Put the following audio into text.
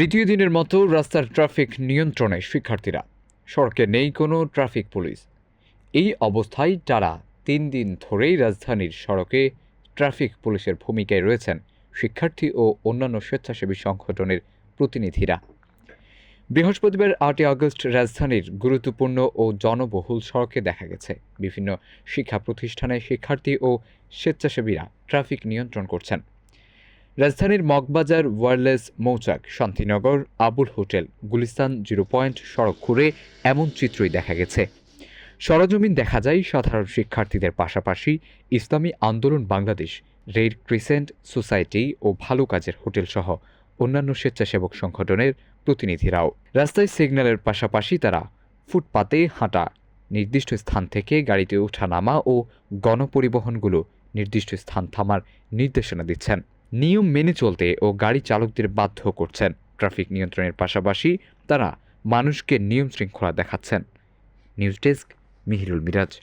তৃতীয় দিনের মতো রাস্তার ট্রাফিক নিয়ন্ত্রণে শিক্ষার্থীরা। সড়কে নেই কোনো ট্রাফিক পুলিশ। এই অবস্থায় তারা তিন দিন ধরেই রাজধানীর সড়কে ট্রাফিক পুলিশের ভূমিকায় রয়েছেন শিক্ষার্থী ও অন্যান্য স্বেচ্ছাসেবী সংগঠনের প্রতিনিধিরা। বৃহস্পতিবার আটই আগস্ট রাজধানীর গুরুত্বপূর্ণ ও জনবহুল সড়কে দেখা গেছে। বিভিন্ন শিক্ষা প্রতিষ্ঠানে শিক্ষার্থী ও স্বেচ্ছাসেবীরা ট্রাফিক নিয়ন্ত্রণ করছেন। রাজধানীর Moghbazar wireless Mouchak Shantinagar Abul hotel Gulistan zero point সড়ক ঘুরে এমন চিত্রই দেখা গেছে। সরজমিন দেখা যায় সাধারণ শিক্ষার্থীদের পাশাপাশি Islami Andolan Bangladesh, red crescent society ও ভালো কাজের হোটেল সহ অন্যান্য স্বেচ্ছাসেবক সংগঠনের প্রতিনিধিরাও। রাস্তায় সিগন্যালের পাশাপাশি তারা ফুটপাতে হাঁটা, নির্দিষ্ট স্থান থেকে গাড়িতে ওঠা নামা ও গণপরিবহনগুলো নির্দিষ্ট স্থান থামার নির্দেশনা দিচ্ছেন। নিয়ম মেনে চলতে ও গাড়ি চালকদের বাধ্য করছেন। ট্রাফিক নিয়ন্ত্রণের পাশাপাশি তারা মানুষকে নিয়ম শৃঙ্খলা দেখাচ্ছেন। News desk, Mihirul Miraj.